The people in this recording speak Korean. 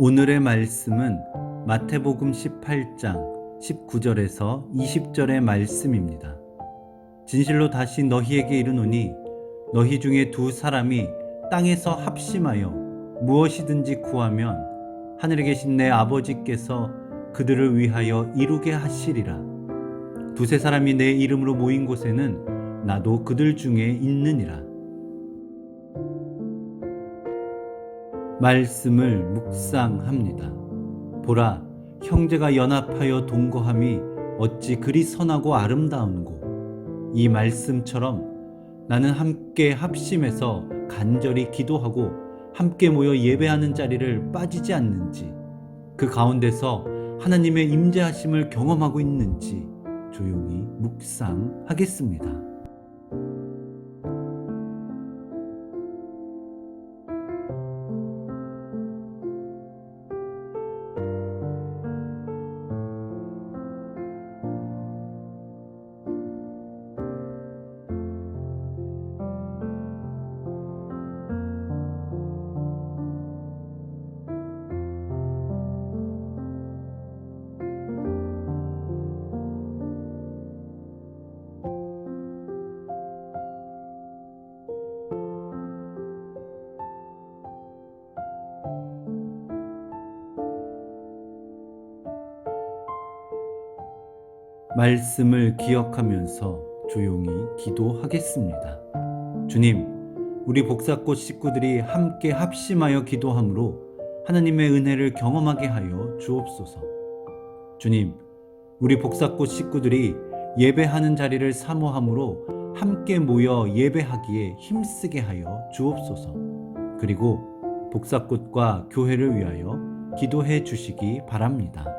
오늘의 말씀은 마태복음 18장 19절에서 20절의 말씀입니다. 진실로 다시 너희에게 이르노니 너희 중에 두 사람이 땅에서 합심하여 무엇이든지 구하면 하늘에 계신 내 아버지께서 그들을 위하여 이루게 하시리라. 두세 사람이 내 이름으로 모인 곳에는 나도 그들 중에 있느니라. 말씀을 묵상합니다. 보라, 형제가 연합하여 동거함이 어찌 그리 선하고 아름다운고. 이 말씀처럼 나는 함께 합심해서 간절히 기도하고 함께 모여 예배하는 자리를 빠지지 않는지, 그 가운데서 하나님의 임재하심을 경험하고 있는지 조용히 묵상하겠습니다. 말씀을 기억하면서 조용히 기도하겠습니다. 주님, 우리 복사꽃 식구들이 함께 합심하여 기도함으로 하나님의 은혜를 경험하게 하여 주옵소서. 주님, 우리 복사꽃 식구들이 예배하는 자리를 사모함으로 함께 모여 예배하기에 힘쓰게 하여 주옵소서. 그리고 복사꽃과 교회를 위하여 기도해 주시기 바랍니다.